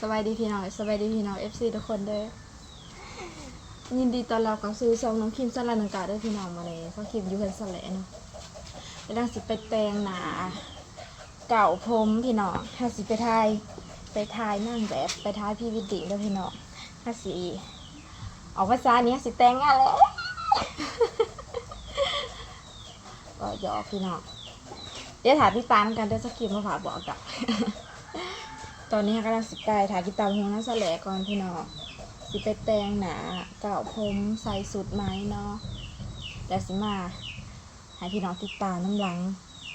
สบายดีพี่น้องสบายดีพี่น้อง FC ทุกคนเด้อยินดีตอนรับกับสู่ซองน้องคิมสลันนังกาด้อพี่น้องมาเลยเพราะคิมอยู่เพิ่นสแลเนาะกำลังสิไปแต่งหนา เก่าผมพี่น้องถ้าสิไปถ่ายไปถ่ายนั่งแบบไปถ่ายพี่วิดดิ้งเด้อพี่น้องถ้าสิออกภาษาเนี้ยสิแต่งงานแล้วก็หยอกพี่น้องเดี๋ยวถายพี่ตามกันเด้อสักคิมมาฝากบอกกับ ตอนนี้กำลังสิไปถ่ายกิตามหัวน้าแสลก่อนพี่น้องสิไปแต่งหนาเก่าผมใส่สุดไหมเนาะแต่สิมาให้พี่น้องติดตามน้ำหลัง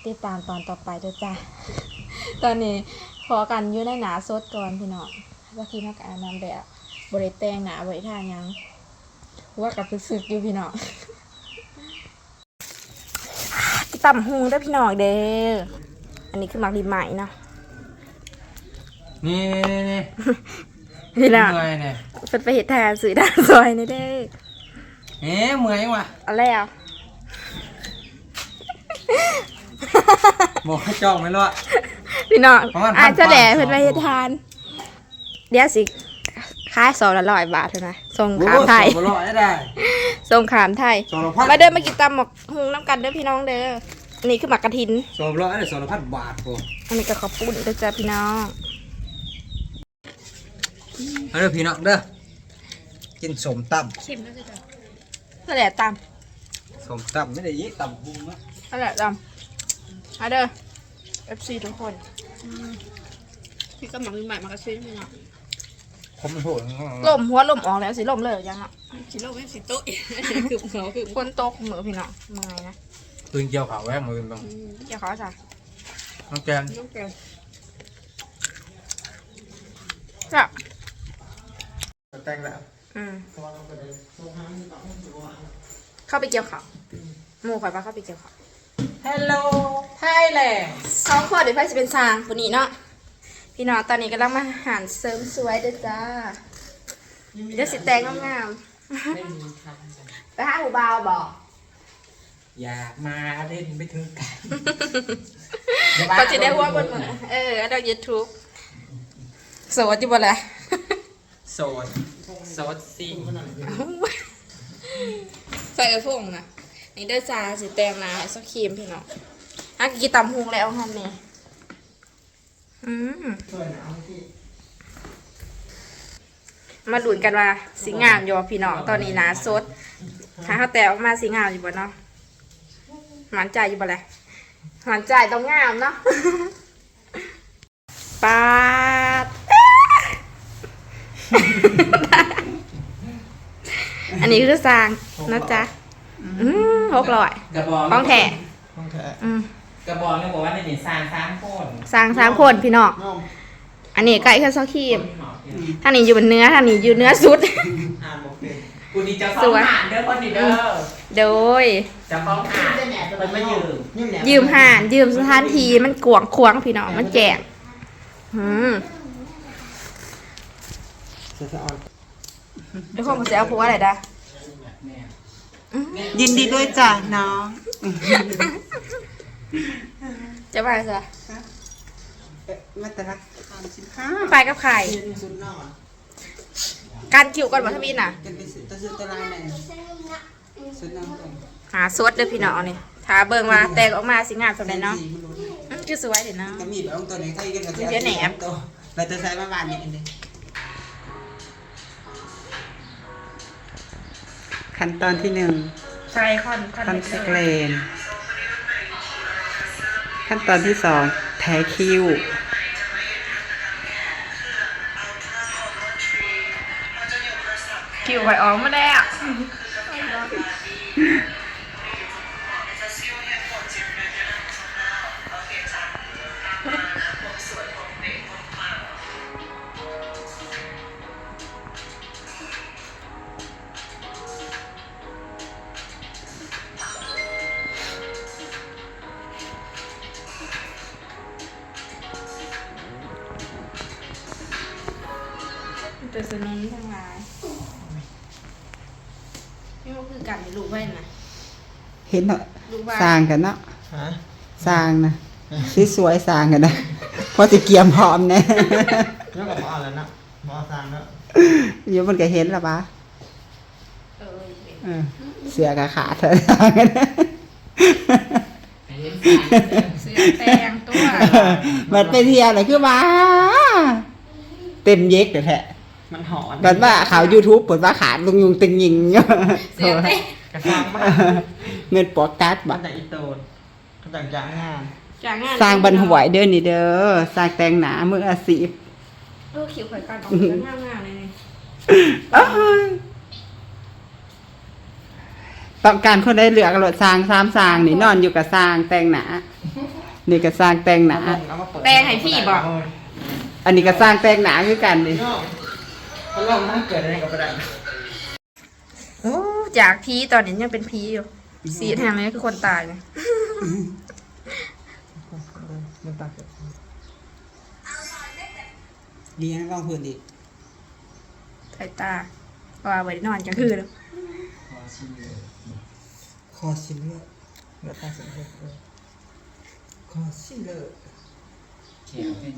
ติดตามตอนต่อไปเด้อจ้ะตอนนี้พอกันอยู่ในหนาสดก่อนพี่น้องว่าคิดว่าการนำแบบบริแตงหนาบริท่ายังว่ากับสึกๆอยู่พี่น้องต่ำหูได้พี่น้องเด้ออันนี้คือมักดีใหม่เนาะ นี่นี่นี่พี่น้องเมื่อยเนี่ยเป็นไปเหตุทานสื่อด้านซอยนี่เด้อเอ๊ะเมื่อยว่ะเอาแล้ว บอกให้จองไหมล่ะพี่น้องประมาณอาจจะแหล่พันกว่าเป็นไปเหตุทาน เดี๋ยวสิค่ายสองละร้อยบาทเท่านะส่งขามไทยโอ้โหสองร้อยได้ส่งขามไทย สองร้อยพันมาเดินมากินตำหมกหุงน้ำกันเด้อพี่น้องเด้ออันนี้คือหมักกระถิน สองร้อยได้สองร้อยพันบาทโอ้อันนี้ก็ขอบปุ้นเด้อจ้าพี่น้อง เอาเด้อพี่น้องเด้อกินสมตชิมแล้วจ้ะนั่นแหละตำสมตำไม่ได้ยี่ตำบุ้งนะำนั่นแหละตำมาเด้อ FC ทุกคนพี่ก็หมักมีใหม่มากระชิ้นพี่น้องผมโหดลมหัวลมออกแล้วสิลมเลยยังอะสิโลกไม่สิโต๊ะคือเขาคือคนโตกเหมือพี่น้องเมื่อยนะปืนเกี่ยวขาวแว่มือตรงเดี๋ยวเขาจ้ะน้องแกนน้องแกนจ้ะ แต่งแล้วอืมเข้าไปเกี่ยวเขาหมูข่อยปลาเข้าไปเกี่ยวเขาฮัลโหลไทยแลนด์สองคนเดี๋ยวไพ่จะเป็นซางคนนี้เนาะพี่น้องตอนนี้กำลังมาหารเสริมสวยเด้อจ้าเดี๋ยวสิแตงงามๆไปหาหูบาวบอกอยากมาเล่นไม่ถึงกันเขาจะได้หัวบนมือเอออันดับยูทูบสวัสดีบ่ละโสด โสดสิงใส่กระพงนะนี่เด้อจ้าสิแตงนาให้สักครีมพี่น้องฮักกีตำฮุงแล้วฮันนี่อืมมาดูนกันว่าสีงามอยู่พี่น้องตอนนี้นาสดถ้าเขาแต่ออกมาสีงามอยู่บ่เนาะหมันใจอยู่บ่แหละหมันใจต้องงามเนาะปาด อันนี้คือสร้างนะจ๊ะอืมหกร้อยกระบอกของแท้ต้องแท้อืมกระบอกนี่บอกว่าในนี่สร้างสามคนสร้างสามคนพี่น้องอันนี้ไก่ข้าวซอครีมท่านนี้อยู่บนเนื้อท่านนี้อยู่เนื้อสุด อ่านบอกเลยกูนี่จะสฟ้องวยหานเด้อคนนี้เด้อโดย จะฟ้องหานมันไม่ยืมยืมห่านยืมสถานที่มันกวางควางพี่น้องมันแจกอืมเดี๋ยวคนมาเสียเอาผัวอะไรได้ ยินดีด้วยจ้ะน้องจะมาจ้ะมาแต่ละคำสินค้าไปกับใครสุดนอนการคิวก่อนวัฒวินน่ะจะไปซื้อตะซื้อตะลายไหนสุดนอนตรงหาสวดเด้อพี่น้องนี่ถ้าเบิ่งว่าแตกออกมาสิงามสำเร็จเนาะสีมันรู้อืมคือสวยเดี๋ยวนะก็มีแบบตัวไหนใส่กันกับเดี๋ยวแหนมตัวเราจะใส่มาบานนี่อันนี้ ขั้นตอนที่หนึ่งใช่คอนคอนคอนแทคเลนส์ขั้นตอนที่สองแทคิวคิวไว้ออกมาแล้วตัวาสร้างกันเนาะสร้างนะสวยๆสร้างกันนะพอจะเกียมพร้อมเนี่ยแล้วก็มาเอาแล้วนะมาเอาซางแล้วเดี๋ยวมันก็เห็นและปะเออเออเสือกะขาดเถอะไอ้เล่นสายเด้อเสื้อแตงตัวมันไปเที่ยวเลยคือมาเต็มเย็กเลยแท้มันหอนบัดว่าข่าว YouTube เปิดว่าขาดลุงยุงตึงยิงเสื้อแตง กระซังมากเงินปอกกัดมับันดแต่อีโตนมันแต่จ้างงานจากงานสร้างบันหวยเด้อนี่เด้อสร้างแต่งหนามืออาชีพเออคิวข่อยกันออกจากงานงานเลยนี่อ้ายต้องการคนได้เหลือกรถสร้างสามสร้างนี่นอนอยู่กับสร้างแต่งหนานี่ก็สร้างแต่งหนาแตงให้พี่บอกอันนี้ก็สร้างแต่งหนาคือกันดิเขาลองมันเกิดอะไรกับประดับโอ้ จากพีตอนนี้ยังเป็นพีอยู่สีแทงเลยคือคนตายเลยมันตักดีนะลองพื้นดิสายตาว่าไว้นอนกลางคืนแล้วคอชิลเลอร์เลือดตาสีเลือดคอชิลเลอร์เขียวเป็น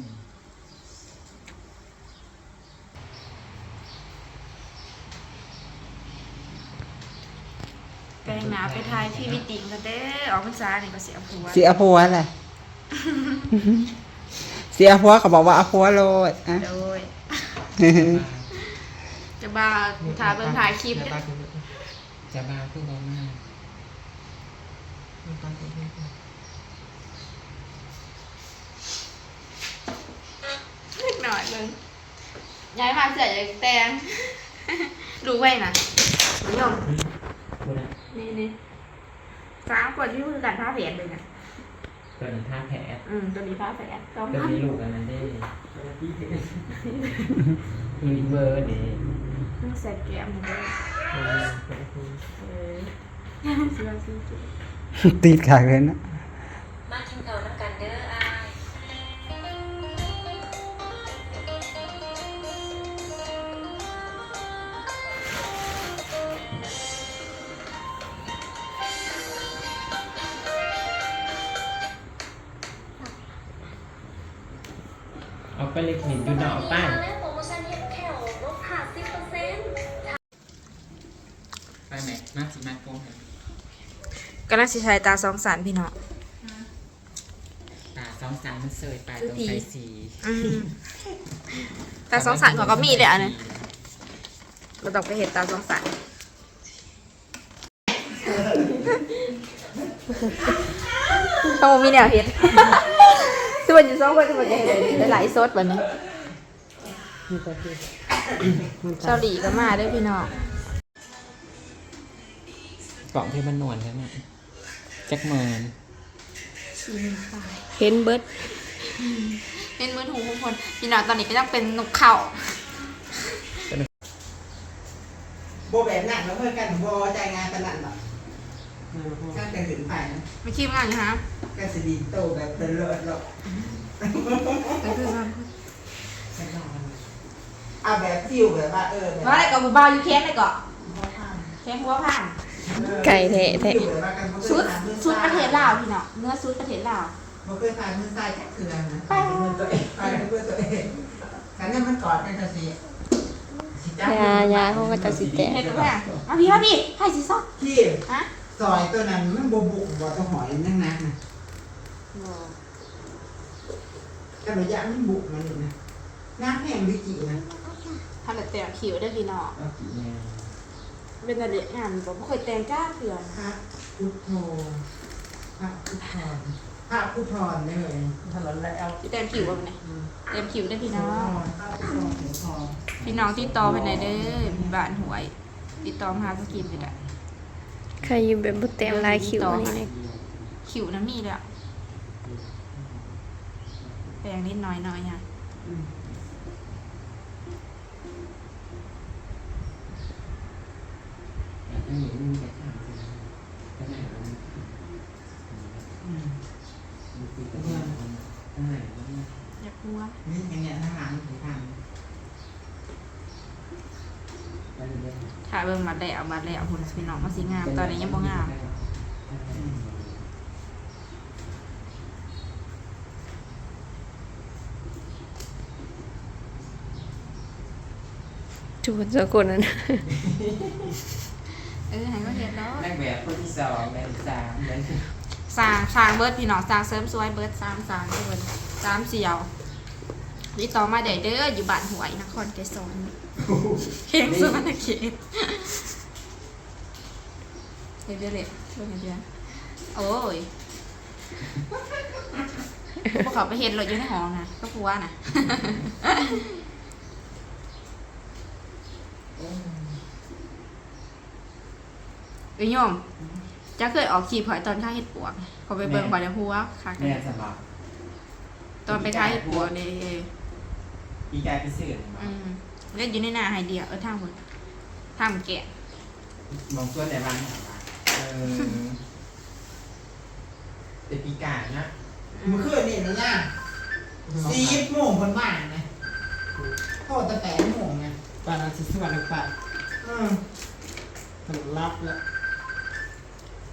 แตงหนาไปทายพี่วิติงกันเด้อออกพรรษาเนี่ยก็เสียผัวเสียผัวอะไรเสียผัวเขาบอกว่าเอาผัวโลดอะโดยจะบ้าถ่ายเบิ่งถ่ายคลิปเลือดเนี่ยตาสีเลือดจะมาเพิ่งบอกมาเลือดตาสีเลือดนิดหน่อยเบิ่งย้ายมาเสียจากแตงรู้ไว้นะนิยมพูด นะนี่นี่สามคนที่มือกันผ้าแผนเลยนะตัวนี้ท่าแผลอืมตัวนี้ผ้าแผนสองตัวพันนี้ลูกอันนั้นได้มีเบอร์นี่ต้องใส่แก้มเลยเออเสื้อสีเขียวติดขาเลยนะ เลยเห็นอยู่ดอป้ายแรกโปรโมชั่นเฮ็ดแค่ลดผ่าสิบเปอร์เซ็นต์ไปไหมมาสิมาโกงเหรอก็น่าสิใช้ตาสองสันพี่เน้องป่าสองสามมันเสยไปต้องผีใส่สีอืมตาสองสันเขาก็มีเลยอะเนี่ยเราต้องไปเห็นตาสองสันเขาบอกมีแนวเห็ด วนอยู่สองคนจะมาเห็นได้หลายซดแบบนี้เชาหลีก็มาด้วยพี่น้องกล่องที่มันนวลใช่ไหมแจ็คเมินเห็นเบิร์ดเห็นเบิร์ดหูทุกคนพี่น้องตอนนี้ก็ยังเป็นนกเข่าโบแบบนั้นเราเพื่อกันโบใจงานขนาดแบบ ถ้าจะถึงไปนะไม่คิดว่าอย่างฮะก็จะดีโตแบบเตลิดหรอกก็คือว่าเอาแบบฟิวแบบว่าเออแบบว่าอะไรกับเบาๆอยู่แค้นเลยก่อนแค้นหัวผ่านไก่เทะเทะชุดชุดประเทศลาวพี่เน้องเนื้อชุดประเทศลาวบ่เคยทานมือซ้ายแค่เถื่อนนะไปเพื่อตัวเองไปเพื่อตัวเองกันนั้นมันกอดกันจะสิสิจับยายาเขาก็จะสิแตกเห็นไหมมาพี่มาพี่ให้สิซอกที่ฮะ ซอยตัวนั้นมันบ่บุกบ่ต้องหอยนั่งนักนะแต่ระยะมันบุกมันนี่นะน้ำแห้งดิกี่นะทำแต่แต่งคิวได้พี่น้องเอากี่แนวเป็นอะไรงานผมเคยแต่งจ้าเถื่อนพระพุทโธพระพุทธรพระพุทธรได้เลยถนนแล้วที่แต่งคิวว่าเป็นไงเต็มคิวได้พี่น้อง พระพุทธรพุทธรพี่น้องที่ต่อไปไหนเด้อมีบ้านหวย ติดต่อมาหาสกินไปได้ ใครยืมเป็นบุตเต็มลายคิวอันนี้เนี่ยคิวน้ำมีเลยอะแปลงนิดหน้อยหน่อยค่ะอันนี้มันจะทำขนาดนั้นอืมมันคือตัวนี้ขนาดนั้นอยากหัวนี่อย่างเงี้ยทางหลังถึงทาง มันเรียก ถ่ายเบิ่งมาแล้วมาแล้วคุณพี่น้องมาสีงาม ตอนนี้ยังบ่งามเจูดสะกดนั่นเออให้ก็เห็นแล้วนางแบบคนที่สองแบบที่สามแบบสร้างสร้างเบิร์ดพี่น้องสร้างเสริมสวยเบิร์ดสามสร้างเบิร์ดสามเสี่ยวนี่ต่อมาเด้เด้ออยู่บ้านหวยนครไกรสอน เคียงสุวรรณเขตเดี๋ยวเดี๋ยวเดี๋ยวเดี๋ยวเดี๋ยวโอ้ยพวกเขาไปเห็นรถอยู่ในห้องนะก็กลัวนะเอ้ยโยมจะเคยออกขี่พอยตอนข้าเห็ดปวกเขาไปเบิ่งบอลหัวค่ะแม่สำหรับตอนไปข้าเห็ดปวกเนี่ยปีกายไปสื่ออืม เล่นอยู่ในนาไฮเดียเออทางคนทางแกะมองตัวแต่บ้านเออเป็นปีกายนะมันคือนี่นะย่าสี่โมงคนบ้านนะโทษแต่แปดโมงไงบ้านเราสิสวัสดิ์ป่ะอืมมันรับแล้ว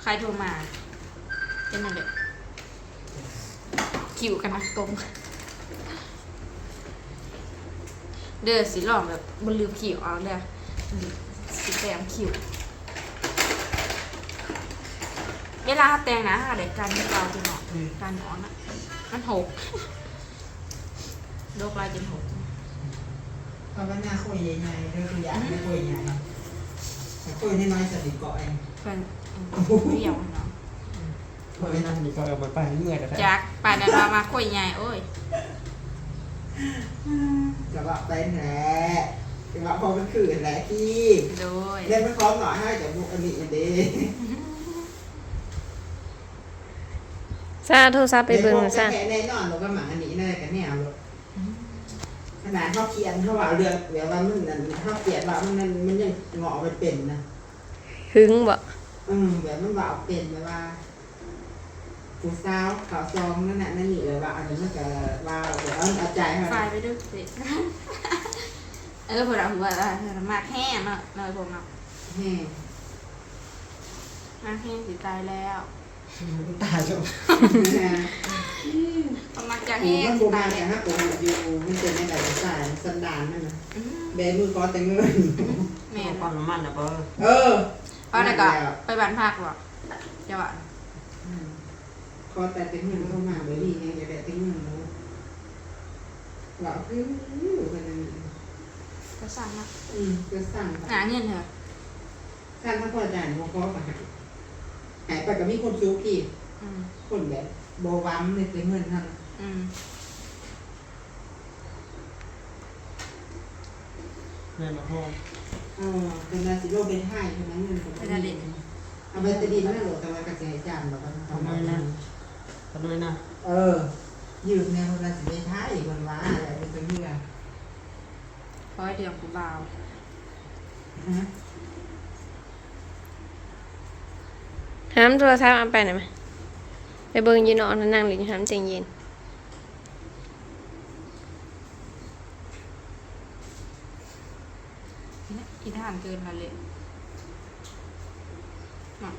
ใครโทรมาเป็นอะไรคิวกันนะตรง เด้อสีหลอมแบบบนลืมคิวเอาเด้อสีแต้มคิวเวลาแต่งนะค่ะเด็กการที่เราจะเนาะการนอนอะมันหกโรคลายจนหกเพราะว่าหน้าคุยใหญ่ๆเรื่องตัวอย่างไม่คุยใหญ่แต่คุยน้อยๆสติก่อนเองเพื่อนเรียวเนาะคุยนั่นนี่ก็เอาไปไปเมื่อยแต่จากป่านนั้นเรามาคุยใหญ่โอ้ย กระบะเป็นแหละกระบะพอมันคือแหละที่โดยเล่นไม่พร้อมหน่อยให้จากมุกอันนี้อันนี้ซาโทรศัพท์ไปเบิ่งซะแค่แน่นอนเราก็หมาอันนี้น่าจะแนวเลยขนาดเขาเขียนเขาว่าเรื่องเดี๋ยวว่ามันนั่นเขาเขียนว่ามันนั่นมันยังงอไปเป็นนะหึงบ่อืมแบบมันว่าเอาเป็นแบบว่า ผู้สาวขาวซองนั่นน่ะนั่นนี่เลยว่าอันนี้มันก็ว่าเดี๋ยวเอาใจให้ไฟมันไปด้วยสิเออพวกเราหัวละมากแห้งเนาะเนยผมเนาะแห้งมากแห้งสิตายแล้วตายจ้ะมันมักจะหูแห้งมันสิบูมาตายแต่แล้วถ้าผมอยู่มันเป็นในแบบสายสันดานนั่นนะอืมเบมือก้อนแต่เงินแม่นความน้ำมันนะเปล่าเออ เอาไหนก็ไปบ้านพักหรอจะว่าอืม คอแต่แต่เงินเข้ามาเบอร์ดีไงจะแต่แต่เงินรู้ว่าคือมันนั่นก็สั่งนะอืมจะสั่งหาเงินเถอะสั่งถ้าพอจ่ายโมก็มาหายหายไปกับมีคนซื้อกี่คนแบบโบวัมในแต่เงินนั่นอืมแม่มาพ่อเออเป็นนาซิโลกเป็นให้เท่านั้นเงินของเขาเอาไปจะดีไม่หรอกแต่ว่ากระเสียจานแบบนั้นทำไมนะ ขนวยนะ เออ ยืมแนวนาซิเป็นให้คนว่าอะไรเป็นตัวเงื่อคอยเดียวกูเบาฮะหามโทรศัพท์เอาไปหน่อยไหมไปเบิ่งยีนอนนั่งหลิงหามเจงเย็นอีท่านเกินมาเลยเนาะ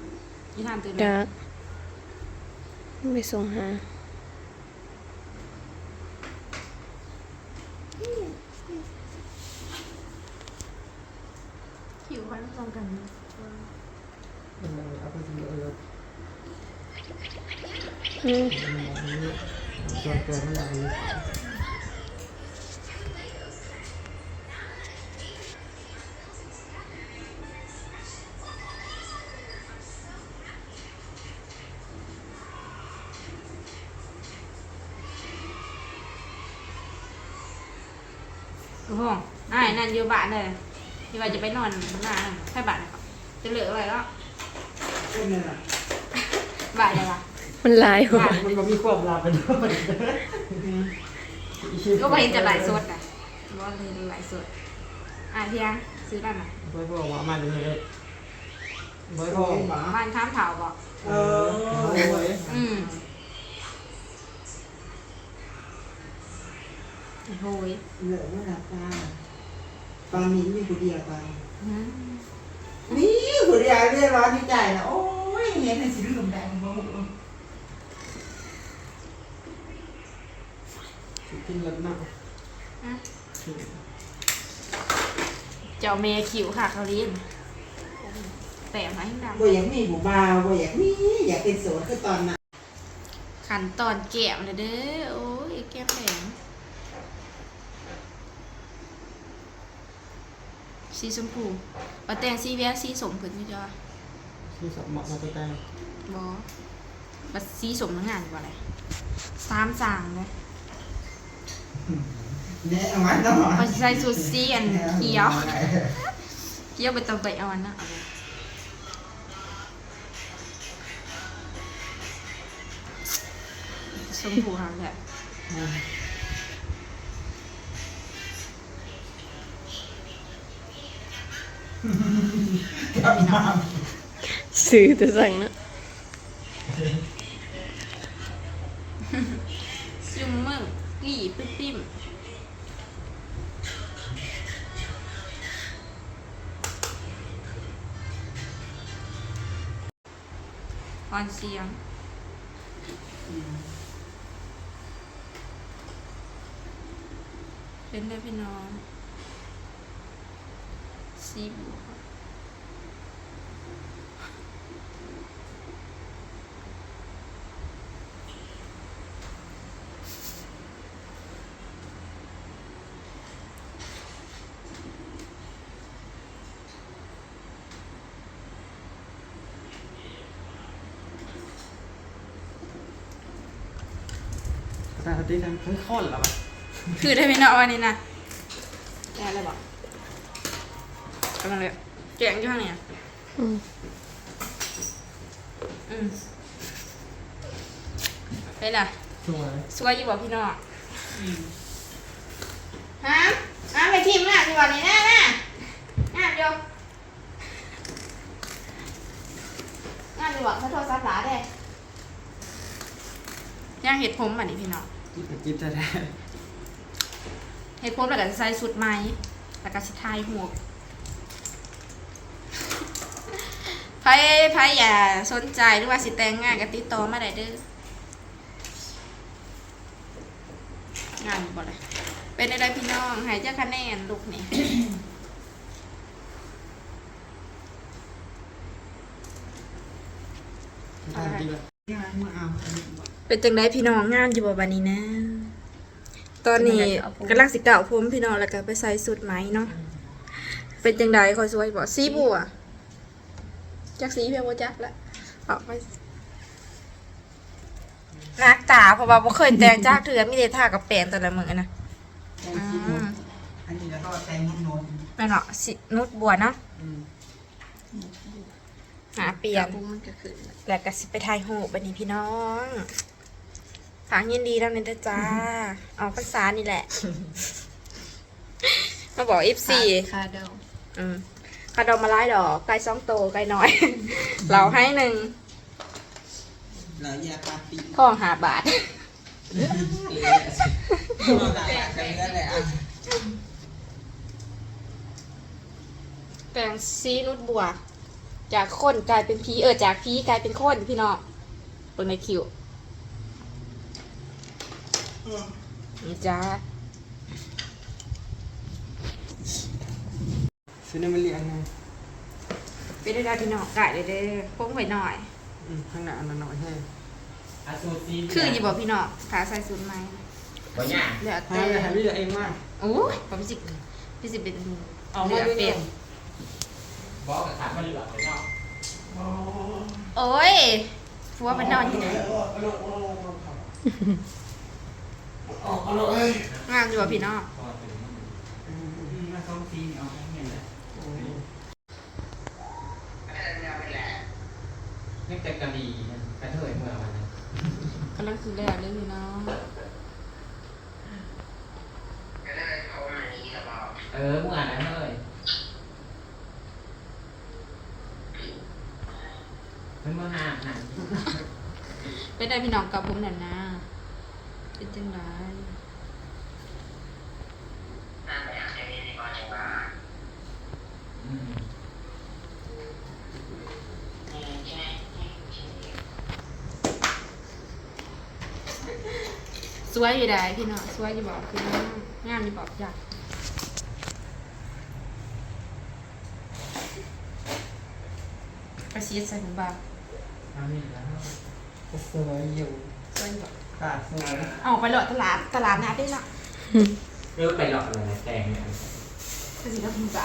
อีท่านเกินจัก ไปส่งหาคิวค่อยตรงกันเอาไปทำเอออืมส่วนตัวมันอะไร อ่ายนั่นอยู่บ้านเลยที่ว่าจะไปนอนหน้าแค่บ้านนะครับจะเหลืออะไรก็เป็นนั่นแหละบ้านอะไรวะมันหลายหัวบ้านมันก็มีความลาเป็นด้วยก็ไปเห็นจะหลายสดอะว่าเลยหลายสดอะเพียงซื้อบ้านอะไม่พ่อว่ามาเลยเลยไม่โอ้พ่อยหมาบ้านข้ามเผาบอกเอออืมโอ้ยเหลือไม่รับตา ตอนนี้มีคนเดียวตอนอืมนี่คนเดียวเรียกร้อนที่ใจนะโอ้ยเห็นในสีลืมแดงบ้างกินแล้วนะอะเจ้าเมคิวค่ะเขาลินแต่มาให้ดบ่อยากมีผู้บ่าวบ่อยากมีอยากเป็นโสดคือตอนนั้นำขั้นตอนแก้มเลยเด้อโอ้ยแก้มแดง สีชมพูปะแตงสีแววสีสมขึ้นพี่จ้าที่สมเหมาะมาแต่บอบัดสีสมทั้งงานกว่าอะไรสามสางเลยเนี่ยเอามันเนาะเขาสิใส่สูทสีอันเขียว เขียวไปต้องไปเอาอันนะเอาไปชมพูค่ะแบบ ซื้อแต่สั่งนะจุ่มมึงกี่ปิ๊มปิ๊มอ่อนเสียงเป็นได้พี่น้อง สีบัวแต่ที่ทำเพิ่งค้นแล้วอะคือได้พี่น้องวันนี้นะ กำลังเลยแกงอยู่ข้างนี้อืมอืมเป็นไรสวยสวยอยู่บอกพี่น้องฮะฮะไปทีมงานอยู่วันนี้นะนะงานอยู่งานอยู่บอกเขาโทรศัพท์หลาเด้ย่างเห็ดผมแบบนี้พี่น้องจิ๊บจิ๊บแท้เห็ดผมแล้วก็จะใส่สุดไหมแล้วก็สิทายหัว ไพ่ไพ่อย่าสนใจหรือว่าสิแต่งงานก็ติดต่อมาได้เด้องานบ่เลยเป็นอะไรพี่น้องให้เจ้าคะแนนลูกนี่ๆทานจิ๊บงานมาเอาเป็นจังไดพี่น้องงานอยู่บ่บัดนี้นะ ตอนนี้กำลังสิเก่าผมพี่น้องแล้วก็ไปใส่สุดไหมเนาะเป็นจังไดคอยสวยบ่สีบัว จักสีเพียงบ่จักละเอาไปนักตาเพราะว่าบ่เคยแต่งจากเถื่อมีแต่ทากับแป้งแต่ละมื้อนะแตงซีนุนอันนี้แล้วก็แตงนุ่นนนแม่นเนาะสินุดบัวเนาะอืมหาเปลี่ยนแล้วก็สิไปถ่ายรูปบัดนี้พี่น้องฝากยินดีนำเด้อจ้าออกพรรษานี่แหละ มาบอก F4 คาเดา อืม คาดอกมาไล่ดอกไก่สองโตไก่น้อย เราให้หนึ่งแล้วแยกปาปีข้องหาบาทเราด่ากันนั่นแหละอะแปลงซีนุดบัว จากคนกลายเป็นพีเออจากพีกลายเป็นคนพี่น้องเปิดในคิวนี่จ้า ซื้อน้ำมันเลี้ยงไงเป็นได้ได้พี่น้องไก่เด้อเด้อพงไว้หน่อย อืมข้างหน้าอันนั้นหน่อยให้อาซูซีคืออยู่บอกพี่น้องขาใส่สุดไหมบ่ยากเหลือให้แต่ให้พี่เองมาก โอ้ยผมพี่สิพี่สิเป็นเอาเหลืมาอด้วยเป็เดีดยวบอกกับขาดมันเหลือไปเนาะโอ้ยฟัวไปนอนอยู่ไหนงามอยู่บอกพี่น้องอืมมาสองทีนี่เอา ให้เห็นเลยนี่แต่กะดีกระเทยเมื่อวันนั้นกำลังคือแรกเลยพี่น้องเออเมื่อนั้นเลยมันมาหาหันเป็นได้พี่น้องกับผมหน่อยนะเป็นจังไร วยอยู่ได้พี่น้องสวยอยู่บอกพี่น้องงามอยู่บอกจ้ะประชีดใส่หมูบาอันนี้แล้วสวยอยู่สวยอยู่บอกตาสวยเอาไปหลอดตลาดตลาดนัดได้ละเริ่มไปหลอดอะไรแตงเนี่ยประชีดก็ถูกจ้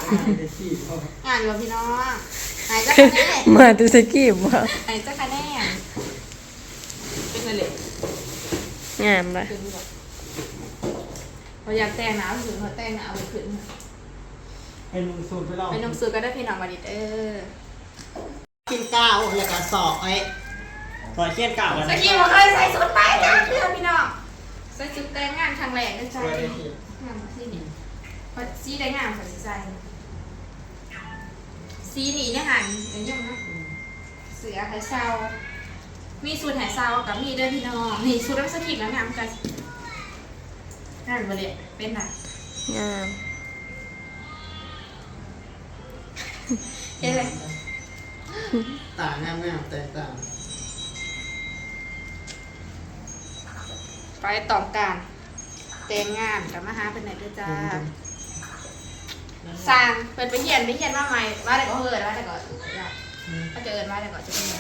งานอยู่พี่น้องไหายจ้าคะแน่มาตุสกี้บ่หายจ้าคะแน่เป็นอะไร ขึ้นแบบเราอยากแต่งหนาวถึงเขาแต่งหนาวไปขึ้นให้ลุงสูตรไปลองไปน้องซื้อก็ได้พี่น้องมาดิเออกินก้าวแล้วก็สอกไอ้สอยเขียนก้าวกันสกีบอกเคยใส่ชุดไปจ้าเพื่อนพี่น้องใส่ชุดแต่งงานครั้งแรกในใจสวยเลยพี่งานที่นี่พอสีได้งามใส่สีใจสีนี่เนี่ยหันอย่างนี้นะเสือไห่เศร้า มีสูตรไห่เศร้ากับมีเด้อพี่น้องนี่สูตรรักสกิแล้วงามกันงานมาเลยเป็นไงงามเอ๊ะเลยต่างงามงามแตกต่างไปต่อการแต่งงานกับมาหาเป็นไหนด้วยจ้าสร้างเป็นไปเฮียนไปเฮียนมาใหม่ว่าแต่ก็เฮิร์ดว่าแต่ก็ถ้าเกิดว่าแต่ก็จะเป็นไง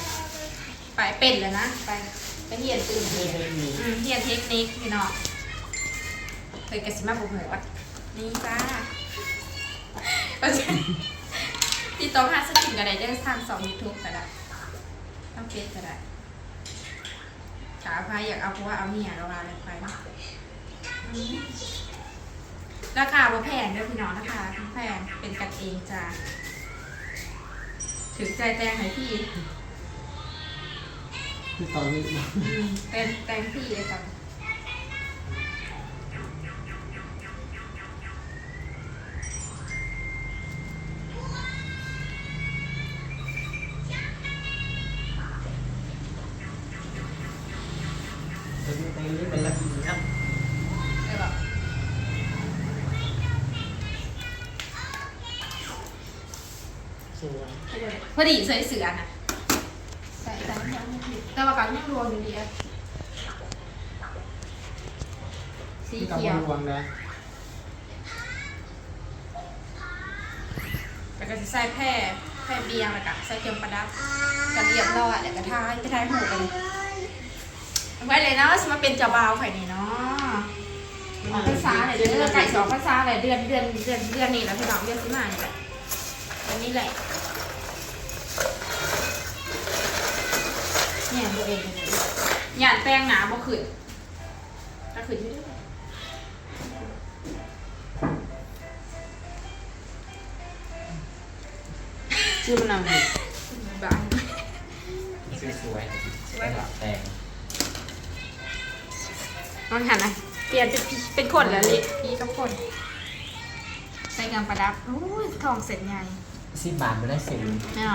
ไปเป็นเลยนะ ไปไปเฮียนตื่นเฮียนอืมเฮียนเทคนิคพี่น้องเคยกระสิมาบุกหัวนี่จ้าเอาจ้ะที่ต้องหาสกินกันได้ยังทางสองยูทูบก็ได้ต้องเฟซก็ได้ขาพายอยากเอาเพราะว่าเอาเมียเราลาเลยไปราคาบ่แพงเด้อพี่น้องนะคะแพงเป็นกันเองจ้าถึงใจแตงไหนพี่ คือตอนนี้อืมแตงแตงพี่เลยจ้ะตอนนี้ตอนนี้เป็นละกี่ครับ ได้แบบ สวย พอดีใส่เสือน่ะใส่ใส่ยังไม่ผิดแต่ว่ากันยังรวมอยู่ดีอะสี ที่กับ เขียว รวงนะ แล้วก็จะใส่แพร่แพร่เบียงแล้วก็ใส่เครื่องประดับกันเรียบร้อยแล้วก็ทายไปทายหูกันไว้เลยนะว่าจะมาเป็นเจ้าบ่าวไข่นี่เนาะภาษา เนี่ยเดือนไก่สองภาษาอะไรเดือนเดือนเดือนเดือนนี้แล้วพี่น้องเดือนสิมานี่แหละอันนี้แหละเนี่ยตัวเองเลยหยาดแป้งหนาบ่ขึ้นก็ขึ้นอยู่ด้วยชื่อมันนำผิดบางสวยสวยสวยหลับแตงลองหันนะ เปลี่ยนเป็นพี่เป็นคนแล้วลิพี่กับคน ใส่กำประดับโอ้ยทองเสร็จใหญ่สิบบาทไม่ได้สิบเนี่ย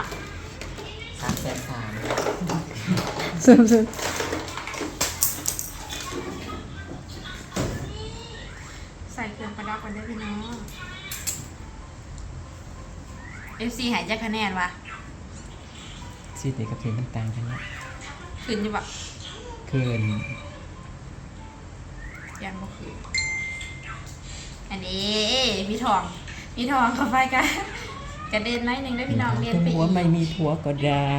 สามแสนสามซึมซึมใส่เครื่องประดับกันได้พี่น้อง FC หายใจคะแนนวะสิบเอกกับเพลงต่างๆกันนะขึ้นอยู่ปะคืน ยังบ่ขึ้นอันนี้มีทอง มีทองเข้าไปกันกระเด็นไหมหนึ่งได้พี่น้องเรียนไปหัวไม่มีผัวก็ได้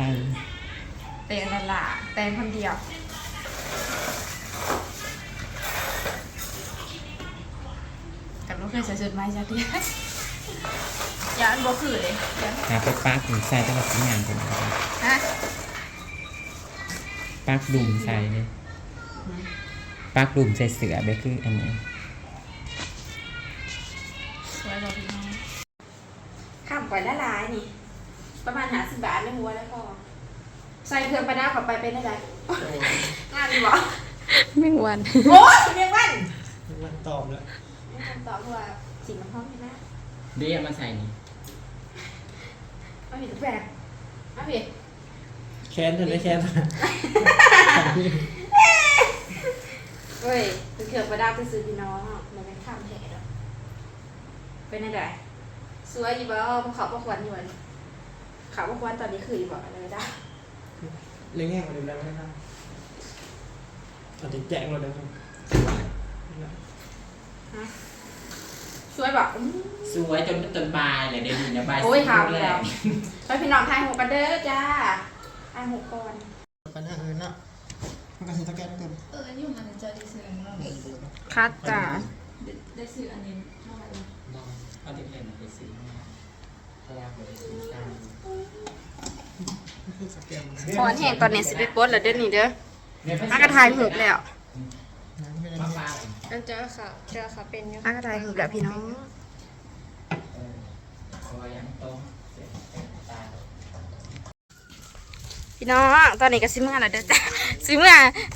เตะละละแต่งคนเดียว กับลูกเคยใส่ชุดไม้จักเดียวอย่าอันบ่คือเลยเดี๋ยวหาไปปากถึงใส่ตั้งแต่สิงานกันนะครับฮะปากดุ่มใส่เลย ปากดุ่มใส่เสือไปคืออันนี้สวยกว่าพี่น้องข้ามก่อนละลายนี่ ประมาณหาสิบบาทในหัวแล้วพอใส่เครื่องประดับเข้าไปเป็นอะไรงานดีบ่แม่งวันโอ้ยเรียกวันมันตอบแล้วไม่คำตอบว่าสิ่งมันพร้อมใช่ไหมเดียมาใส่นี่มาผิดแปลกมาผิดแค้นเธอได้แค้น เฮ้ยเป็นเครื่องประดับไปซื้อพี่น้องมันเป็นข้ามแถะเนาะเป็นอะไรสวยอยู่บ่พวกเขาพวกควันอยู่บ่นี่เขาพวกควันตอนนี้คืออยู่บ่อะไรได้เลี้ยงแห้งมาดูแล้วไม่ได้ตอนนี้แจ้งเราแล้วฮะสวยบอกสวยจนเป็นต้นบายเลยเดี๋ยวนี้นะบายโอ้ยสีทำแรแล้วกไปพี่น้องทายหูกันเด้อจ้าทายหูก่อนปัญหาอื่นเนาะ มันก็สิตะแกรงเต็มคัดจ้าเอาเด็กเล่นไปซื้อมาพยายามไปซื้อตามคือสแกนพอนแห้งตอนนี้สิไปปลดแล้วเด้อนี่เด้อเนี่ยอากระทายหูแล้วน้ำไม่ได้มาเนี่ยฟ้าอันเจอค่ะเจอค่ะเป็นอยู่อากระทายหูแล้วพี่น้อง เออคอยยังตรงเสร็จต พี่น้องตอนนี้ก็ซิเมื่อแล้วเด้อจ้าซิเมื่อ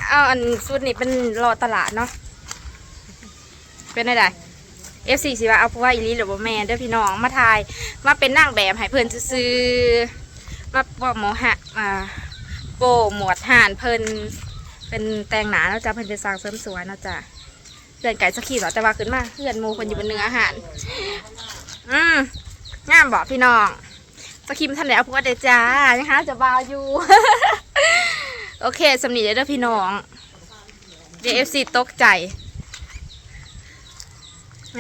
เอาอันสูตรนี้เป็นรอตลาดเนาะเป็นไงไดเอฟซีสิว่าเอาผู้ว่าอีลีหรือว่าแม่เด้อพี่น้องมาถ่ายมาเป็นนางแบบให้เพิ่นซื้อมาบอกหมอหะอ่าโปหมวดห่านเพิ่นเป็นแตงหนาเนาะจ้ะเพิ่นเป็นสร้างเสริมสวยเนาะจ้ะเพื่อนไก่สักขีดหรอแต่ว่าขึ้นมาเพื่อนหมูเพิ่นอยู่บนเนื้ออาหารอืมงามบอกพี่น้อง สกิมท่านไหนเอาพวกเดจ้ายังหาจะบาวอยู่ โอเคสำนีเด้อพี่น้องเดฟซีตกใจ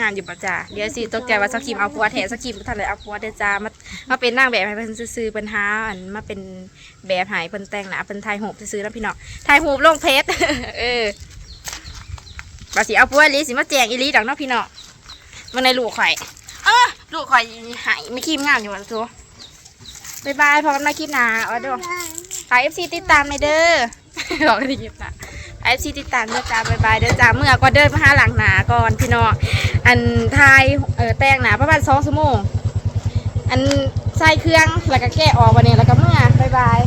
งานอยู่ปะจ้าเดี๋ยวสิตกใจว่าสกิมเอาพัวแทนสกิมท่านเลยเอาพัวเดจ้ามามาเป็นนางแบบให้เพิ่นซื้อๆเพิ่นหาอันมาเป็นแบบหายเพิ่นแต่งหน้าเพิ่นถ่ายรูปซื้อแล้วพี่น้องถ่ายรูปลงเพจเออว่าสิเอาพวอีหลีสิมาแจงอีลีดอกเนาะพี่น้องมันในลูกข่อยเออลูกข่อยหายไม่คีมงามอยู่ว่าตัว บ๊ายบายพอมนใหมาคลิปหนาออาเด้อฝาก FC ติดตามเลยเด้อบอกในคลิปหน้าไอซีติดตามเด้อจ้าบายบายเด้อจ้าเมื่อก็เดินมาหาหลังหนาก่อนพี่น้องอันทายเออแต่งหนาประมาณสองชั่วโมงอันใส่เครื่องแล้วก็แกะออกวันนี้แล้วก็เมื่อบายบาย